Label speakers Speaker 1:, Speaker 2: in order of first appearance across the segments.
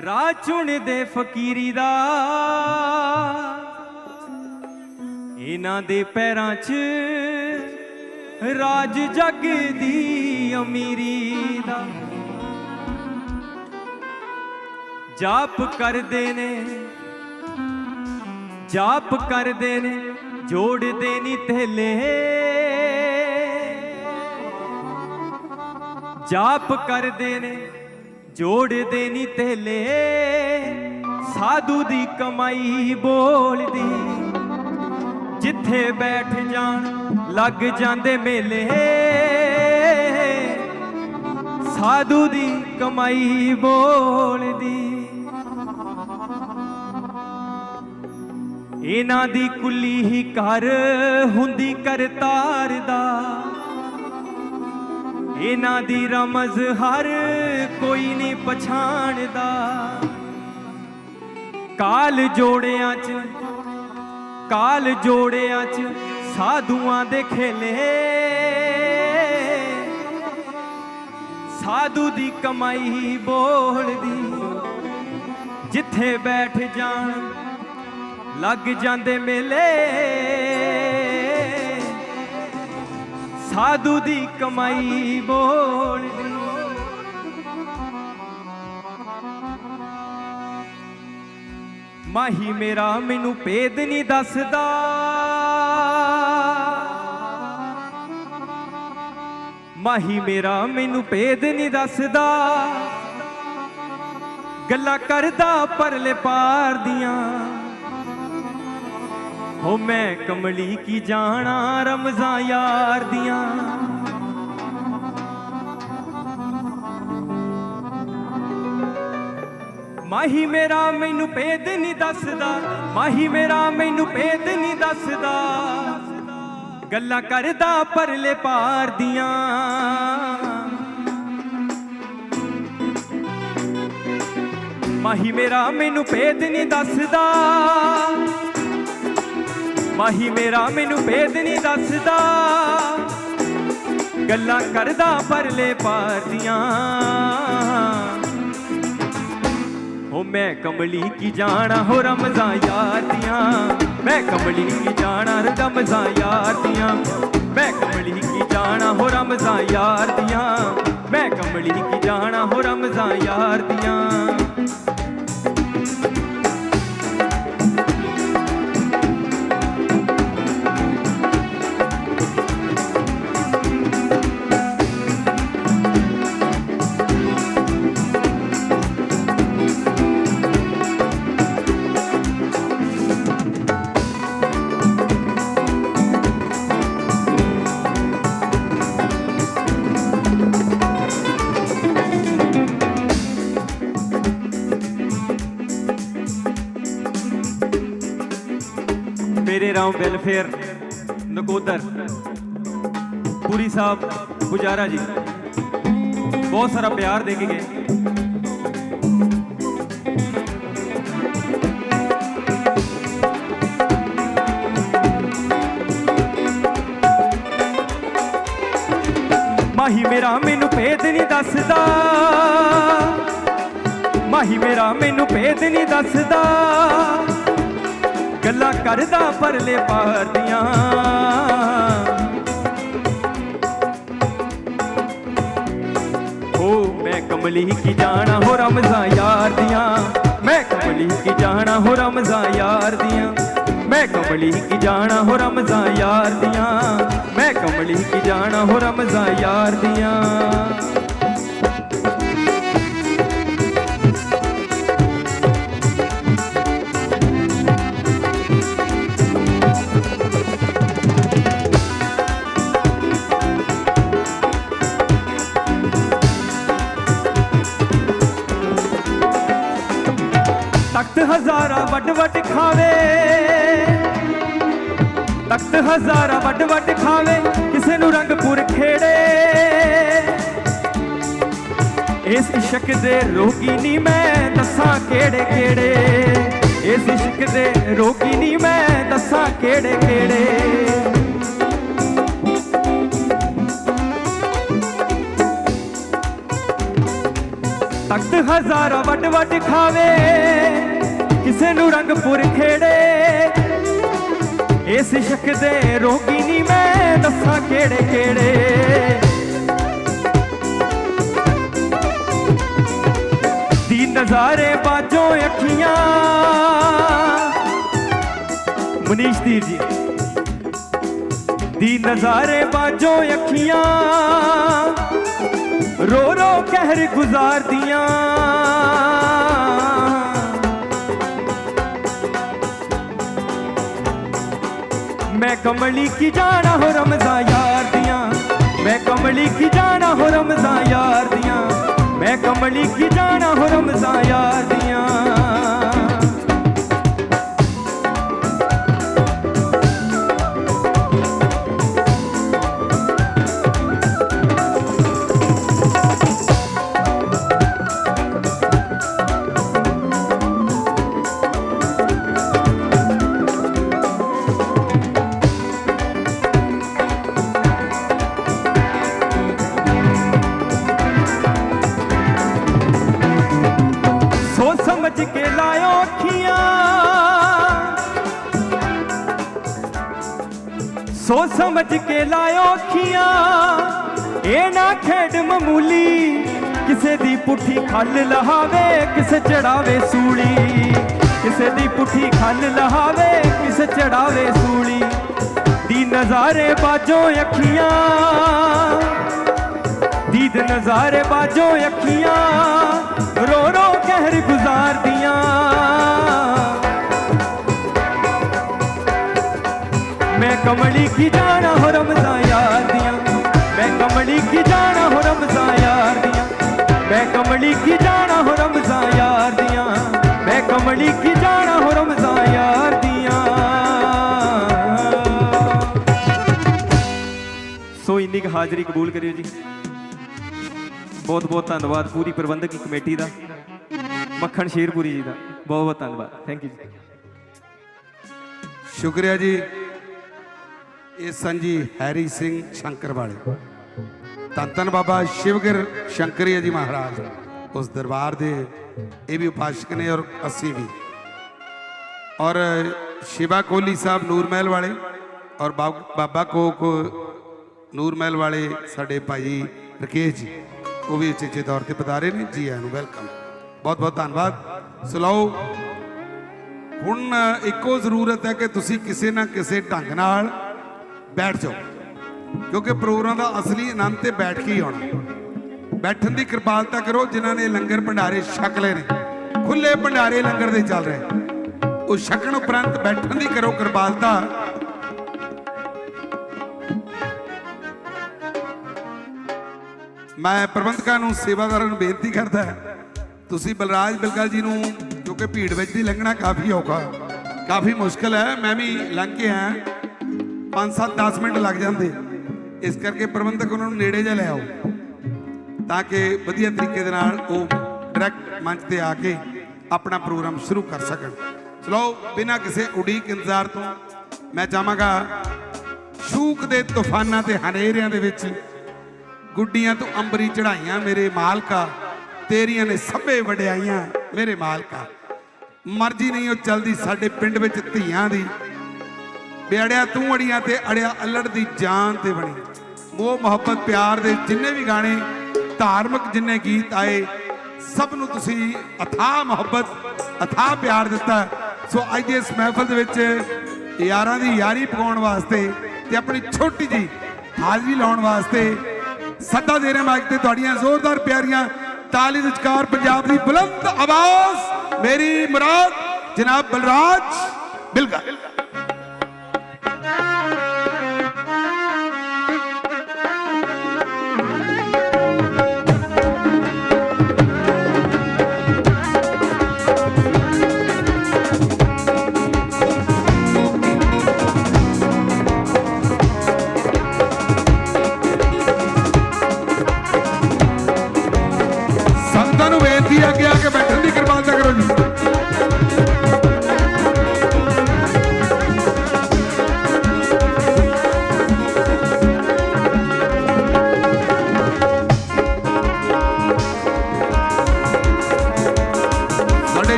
Speaker 1: ਰਾਹ ਚੁਣਦੇ ਫਕੀਰੀ ਦਾ। ਇਹਨਾਂ ਦੇ ਪੈਰਾਂ 'ਚ ਰਾਜ ਜਗ ਦੀ ਅਮੀਰੀ ਦਾ। ਜਾਪ ਕਰਦੇ ਨੇ, ਜਾਪ ਕਰਦੇ ਨੇ, ਜੋੜਦੇ ਨਹੀਂ ਥੇਲੇ। ਜਾਪ ਕਰਦੇ ਨੇ ਜੋੜਦੇ ਨਹੀਂ ਥੇਲੇ ਸਾਧੂ ਦੀ ਕਮਾਈ ਬੋਲਦੀ। ਜਿੱਥੇ ਬੈਠ ਜਾਣ, ਲੱਗ ਜਾਂਦੇ ਮੇਲੇ। ਸਾਧੂ ਦੀ ਕਮਾਈ ਬੋਲਦੀ। ਇਹਨਾਂ ਦੀ ਕੁੱਲੀ ਹੀ ਘਰ ਹੁੰਦੀ ਕਰਤਾਰ ਦਾ। ਇਹਨਾਂ ਦੀ ਰਮਜ਼ ਹਰ ਕੋਈ ਨਹੀਂ ਪਛਾਣਦਾ। ਕਾਲ ਜੋੜਿਆਂ 'ਚ, ਕਾਲ ਜੋੜਿਆਂ 'ਚ ਸਾਧੂਆਂ ਦੇ ਖੇਲੇ। ਸਾਧੂ ਦੀ ਕਮਾਈ ਬੋਲਦੀ ਜਿੱਥੇ ਬੈਠ ਜਾਣ ਲੱਗ ਜਾਂਦੇ ਮੇਲੇ। ਸਾਧੂ ਦੀ ਕਮਾਈ ਬੋਲਦੀ ਮਾਹੀ ਮੇਰਾ ਮੈਨੂੰ ਭੇਦ ਨਹੀਂ ਦੱਸਦਾ। ਮਾਹੀ ਮੇਰਾ ਮੈਨੂੰ ਭੇਦ ਨਹੀਂ ਦੱਸਦਾ। ਗੱਲਾਂ ਕਰਦਾ ਪਰਲੇ ਪਾਰ ਦੀਆਂ। ਹੋ ਮੈਂ ਕਮਲੀ ਕੀ ਜਾਣਾ ਰਮਜ਼ਾਂ ਯਾਰ ਦੀਆਂ। ਮਾਹੀ ਮੇਰਾ ਮੈਨੂੰ ਭੇਦ ਨਹੀਂ ਦੱਸਦਾ, ਮਾਹੀ ਮੇਰਾ ਮੈਨੂੰ ਭੇਦ ਨਹੀਂ ਦੱਸਦਾ। ਗੱਲਾਂ ਕਰਦਾ ਪਰਲੇ ਪਾਰ ਦੀਆਂ। ਮਾਹੀ ਮੇਰਾ ਮੈਨੂੰ ਭੇਦ ਨਹੀਂ ਦੱਸਦਾ। ਮਾਹੀ ਮੇਰਾ ਮੈਨੂੰ ਭੇਦ ਨਹੀਂ ਦੱਸਦਾ। ਗੱਲਾਂ ਕਰਦਾ ਪਰਲੇ ਪਾਰ ਦੀਆਂ। ਹੋ ਮੈਂ ਕਮਲੀ ਕੀ ਜਾਣਾ ਹੋ ਰਮਜ਼ਾਂ ਯਾਰ ਦੀਆਂ? ਮੈਂ ਕਮਲੀ ਕੀ ਜਾਣਾ ਰਮਜ਼ਾਂ ਯਾਰ ਦੀਆਂ? ਮੈਂ ਕਮਲੀ ਕੀ ਜਾਣਾ ਹੋ ਰਮਜ਼ਾਂ ਯਾਰ ਦੀਆਂ? ਮੈਂ ਕਮਲੀ ਕੀ ਜਾਣਾ ਹੋ ਰਮਜ਼ਾਂ ਯਾਰ ਦੀਆਂ? ਮੇਰੇ ਰਾਮ ਵੈਲਫੇਅਰ ਨਕੋਦਰ। ਪੂਰੀ ਸਾਹਿਬ ਪੁਜਾਰਾ ਜੀ। ਬਹੁਤ ਸਾਰਾ ਪਿਆਰ ਦੇ ਕੇ ਗਏ। ਮਾਹੀ ਮੇਰਾ ਮੈਨੂੰ ਭੇਦ ਨਹੀਂ ਦੱਸਦਾ। ਮਾਹੀ ਮੇਰਾ ਮੈਨੂੰ ਭੇਦ ਨਹੀਂ ਦੱਸਦਾ। ਗੱਲਾਂ ਕਰਦਾ ਪਰਲੇ ਪਾਰ ਦੀਆਂ ਓ ਮੈਂ ਕਮਲੀ ਕੀ ਜਾਣਾ ਹੋ ਰਮਜ਼ਾਂ ਯਾਰ ਦੀਆਂ। ਮੈਂ ਕਮਲੀ ਕੀ ਜਾਣਾ ਹੋ ਰਮਜ਼ਾਂ ਯਾਰ ਦੀਆਂ। ਮੈਂ ਕਮਲੀ ਕੀ ਜਾਣਾ ਹੋ ਰਮਜ਼ਾਂ ਯਾਰ ਦੀਆਂ। ਮੈਂ ਕਮਲੀ ਕੀ ਜਾਣਾ ਹੋ ਰਮਜ਼ਾਂ ਯਾਰ ਦੀਆਂ। ਹਜ਼ਾਰਾਂ ਵੱਡ ਵੱਡ ਖਾਵੇ। ਤਖਤ ਹਜ਼ਾਰਾਂ ਵੱਡ ਵੱਡ ਖਾਵੇ, ਕਿਸੇ ਨੂੰ ਰੰਗਪੁਰ ਖੇੜੇ। ਇਸ ਇਸ਼ਕ ਦੇ ਰੋਗੀ ਨਹੀਂ ਮੈਂ, ਦੱਸਾਂ ਕਿਹੜੇ ਕਿਹੜੇ। ਇਸ ਇਸ਼ਕ ਦੇ ਰੋਗੀ ਨਹੀਂ ਮੈਂ, ਦੱਸਾਂ ਕਿਹੜੇ ਕਿਹੜੇ। ਤਖਤ ਪੁੱਤ ਹਜ਼ਾਰਾਂ ਵੱਡ ਵੱਡ ਖਾਵੇ। ਕਿਸੇ ਨੂੰ ਰੰਗਪੁਰ ਖੇੜੇ। ਇਸ ਸ਼ੱਕ ਦੇ ਰੋਗੀ ਨਹੀਂ ਮੈਂ, ਦੱਸਾਂ ਕਿਹੜੇ ਕਿਹੜੇ। ਦੀ ਨਜ਼ਾਰੇ ਬਾਜੋਂ ਅੱਖੀਆਂ। ਮਨੀਸ਼ ਧੀਰ ਜੀ। ਦੀ ਨਜ਼ਾਰੇ ਬਾਜੋਂ ਅੱਖੀਆਂ। ਰੋ ਰੋ ਕਹਿਰ ਗੁਜ਼ਾਰਦੀਆਂ। ਮੈਂ ਕਮਲੀ ਕੀ ਜਾਣਾ ਹੋ ਰਮਜ਼ਾ ਯਾਰ ਦੀਆਂ? ਮੈਂ ਕਮਲੀ ਕੀ ਜਾਣਾ ਹੋ ਰਮਜ਼ਾ ਯਾਰ ਦੀਆਂ? ਮੈਂ ਕਮਲੀ ਕੀ ਜਾਣਾ ਹੋ ਰਮਜ਼ਾ ਯਾਰ ਦੀਆਂ? ਸੋਚ ਸਮਝ ਕੇ ਲਾਇਓ ਅੱਖੀਆਂ। ਸੋਚ ਸਮਝ ਕੇ ਲਾਇਓ ਅੱਖੀਆਂ। ਇਹ ਨਾ ਖੇਡ ਮਾਮੂਲੀ, ਕਿਸੇ ਦੀ ਪੁੱਠੀ ਖੱਲ ਲਹਾਵੇ, ਕਿਸੇ ਚੜਾਵੇ ਸੂਲੀ। ਕਿਸੇ ਦੀ ਪੁੱਠੀ ਖੱਲ ਲਹਾਵੇ, ਕਿਸੇ ਚੜਾਵੇ ਸੂਲੀ। ਦੀ ਨਜ਼ਾਰੇ ਬਾਜੋ ਅੱਖੀਆਂ। ਦੀਦ ਨਜ਼ਾਰੇ ਬਾਜੋ ਅੱਖੀਆਂ। ਰੋ ਰੋ ਕਹਿਰ ਗੁਜ਼ਾਰਦੀਆਂ। ਮੈਂ ਕਮਲੀ ਕੀ ਜਾਣਾ ਹੋ ਰਮਜ਼ਾ ਯਾਰ ਦੀਆਂ ਮੈਂ ਕਮਲੀ ਕੀ ਜਾਣਾ ਹੋ ਰਮਜ਼ਾ ਯਾਰ ਦੀਆਂ ਮੈਂ ਕਮਲੀ ਕੀ ਜਾਣਾ ਹੋ ਰਮਜ਼ਾ ਯਾਰ ਦੀਆਂ ਮੈਂ ਕਮਲੀ ਕੀ ਜਾਣਾ ਹੋ ਰਮਜ਼ਾ ਯਾਰ ਦੀਆਂ ਸੋ ਇੰਨੀ ਕੁ ਹਾਜ਼ਰੀ ਕਬੂਲ ਕਰਿਓ ਜੀ। ਬਹੁਤ ਬਹੁਤ ਧੰਨਵਾਦ ਪੂਰੀ ਪ੍ਰਬੰਧਕੀ ਕਮੇਟੀ ਦਾ, ਮੱਖਣ ਸ਼ੇਰਪੁਰੀ ਜੀ ਦਾ, ਬਹੁਤ ਬਹੁਤ ਧੰਨਵਾਦ ਥੈਂਕ ਯੂ ਜੀ।
Speaker 2: ਸ਼ੁਕਰੀਆ ਜੀ। ਇਹ ਸੰਜੀ ਹੈਰੀ ਸਿੰਘ ਸ਼ੰਕਰ ਵਾਲੇ ਧੰਨ ਧੰਨ ਬਾਬਾ ਸ਼ਿਵਗਰ ਸ਼ੰਕਰੀਆ ਜੀ ਮਹਾਰਾਜ, ਉਸ ਦਰਬਾਰ ਦੇ ਇਹ ਵੀ ਉਪਾਸ਼ਕ ਨੇ ਔਰ ਅਸੀਂ ਵੀ। ਔਰ ਸ਼ਿਵਾ ਕੋਹਲੀ ਸਾਹਿਬ ਨੂਰ ਮਹਿਲ ਵਾਲੇ ਔਰ ਬਾਬ- ਬਾਬਾ ਕੋਕ ਨੂਰ ਮਹਿਲ ਵਾਲੇ ਸਾਡੇ ਭਾਈ ਰਕੇਸ਼ ਜੀ। ਉਹ ਵੀ ਉਚੇਚੇ ਤੌਰ ਤੇ ਪਧਾਰੇ ਨੇ। ਜੀ ਆਇਆਂ ਨੂੰ ਵੈਲਕਮ। ਬਹੁਤ ਬਹੁਤ ਧੰਨਵਾਦ। ਸਲਾਓ ਹੁਣ ਇੱਕੋ ਜ਼ਰੂਰਤ ਹੈ ਕਿ ਤੁਸੀਂ ਕਿਸੇ ਨਾ ਕਿਸੇ ਢੰਗ ਨਾਲ ਬੈਠ ਜਾਓ। ਕਿਉਂਕਿ ਪ੍ਰੋਗਰਾਮ ਦਾ ਅਸਲੀ ਆਨੰਦ ਤੇ ਬੈਠ ਕੇ ਹੀ ਆਉਣਾ। ਬੈਠਣ ਦੀ ਕਿਰਪਾਲਤਾ ਕਰੋ, ਜਿਨ੍ਹਾਂ ਨੇ ਲੰਗਰ ਭੰਡਾਰੇ ਛਕ ਲਏ ਨੇ। ਖੁੱਲੇ ਭੰਡਾਰੇ ਲੰਗਰ ਦੇ ਚੱਲ ਰਹੇ। ਉਹ ਛਕਣ ਉਪਰੰਤ ਬੈਠਣ ਦੀ ਕਰੋ ਕਿਰਪਾਲਤਾ। ਮੈਂ ਪ੍ਰਬੰਧਕਾਂ ਨੂੰ ਸੇਵਾਦਾਰਾਂ ਨੂੰ ਬੇਨਤੀ ਕਰਦਾ ਤੁਸੀਂ ਬਲਰਾਜ ਬਿਲਕਲ ਜੀ ਨੂੰ ਕਿਉਂਕਿ ਭੀੜ ਵਿੱਚ ਦੀ ਲੰਘਣਾ ਕਾਫੀ ਔਖਾ ਕਾਫੀ ਮੁਸ਼ਕਲ ਹੈ, ਮੈਂ ਵੀ ਲੰਘ ਕੇ ਆਇਆ। 5-7 10 ਮਿੰਟ ਲੱਗ ਜਾਂਦੇ। ਇਸ ਕਰਕੇ ਪ੍ਰਬੰਧਕ ਉਹਨਾਂ ਨੂੰ ਨੇੜੇ ਜਿਹਾ ਲੈ ਆਓ, ਤਾਂ ਕਿ ਵਧੀਆ ਤਰੀਕੇ ਦੇ ਨਾਲ ਉਹ ਡਾਇਰੈਕਟ ਮੰਚ ਤੇ ਆ ਕੇ ਆਪਣਾ ਪ੍ਰੋਗਰਾਮ ਸ਼ੁਰੂ ਕਰ ਸਕਣ। ਚਲੋ, ਬਿਨਾਂ ਕਿਸੇ ਉਡੀਕ ਇੰਤਜ਼ਾਰ ਤੋਂ ਮੈਂ ਚਾਹਾਂਗਾ, ਸ਼ੂਕ ਦੇ ਤੂਫਾਨਾਂ ਤੇ ਹਨੇਰਿਆਂ ਦੇ ਵਿੱਚ ਗੁੱਡੀਆਂ ਤੋਂ ਅੰਬਰੀ ਚੜਾਈਆਂ ਮੇਰੇ ਮਾਲਕਾ। ਤੇਰੀਆਂ ਨੇ ਸਭੇ ਵਡਿਆਈਆਂ ਮੇਰੇ ਮਾਲਕਾ। ਮਰਜ਼ੀ ਨਹੀਂ ਉਹ ਚਲਦੀ ਸਾਡੇ ਪਿੰਡ ਵਿੱਚ ਧੀਆਂ ਦੀ। ਬਿਆੜਿਆ ਤੂੰ ਅੜੀਆਂ ਤੇ ਅੜਿਆ ਅਲੜ ਦੀ ਜਾਨ ਤੇ ਬਣੀ। ਮੋਹ, ਮੁਹੱਬਤ, ਪਿਆਰ ਦੇ ਜਿੰਨੇ ਵੀ ਗਾਣੇ, ਧਾਰਮਿਕ ਜਿੰਨੇ ਗੀਤ ਆਏ, ਸਭ ਨੂੰ ਤੁਸੀਂ ਅਥਾਹ ਮੁਹੱਬਤ, ਅਥਾਹ ਪਿਆਰ ਦਿੱਤਾ। ਸੋ ਅੱਜ ਦੇ ਇਸ ਮਹਿਫਲ ਦੇ ਵਿੱਚ ਯਾਰਾਂ ਦੀ ਯਾਰੀ ਪਕਾਉਣ ਵਾਸਤੇ ਤੇ ਆਪਣੀ ਛੋਟੀ ਜੀ ਹਾਜ਼ਰੀ ਲਾਉਣ ਵਾਸਤੇ ਸੱਦਾ ਦੇ ਰਹੇ ਮਾਈਕ ਤੇ ਤੁਹਾਡੀਆਂ ਜ਼ੋਰਦਾਰ ਪਿਆਰੀਆਂ ਤਾਲੀ ਵਿਚਕਾਰ ਪੰਜਾਬ ਦੀ ਬੁਲੰਦ ਆਵਾਜ਼। ਮੇਰੀ ਮੁਰਾਦ ਜਨਾਬ ਬਲਰਾਜ ਬਿਲਗਾ।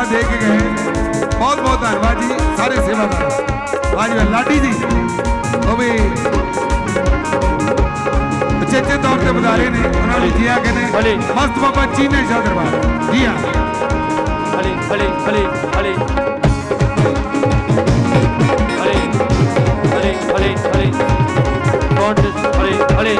Speaker 2: ਵੀ ਸਾਨੂੰ ਅਸ਼ੀਰਵਾਦ ਦੇ ਕੇ ਗਏ। ਬਹੁਤ ਬਹੁਤ ਧੰਨਵਾਦ ਜੀ ਸਾਰੇ ਸੇਵਾਦਾਰ। ਵਾਜੀ ਲਾਡੀ ਜੀ ਉਹ ਵੀ ਉਚੇਚੇ ਤੌਰ ਤੇ ਬੁਲਾਰੇ ਨੇ ਉਹਨਾਂ ਨੂੰ ਜੀ ਆ ਕਹਿੰਦੇ। ਮਸਤ ਬਾਬਾ ਚੀਨੇ ਸ਼ਾਹ ਦਰਬਾਰ। ਜੀ ਹਾਂ
Speaker 3: ਹਲੇ ਹਲੇ ਹਲੇ ਹਲੇ ਹਲੇ ਹਲੇ ਹਲੇ ਹਲੇ ਹਲੇ ਹਲੇ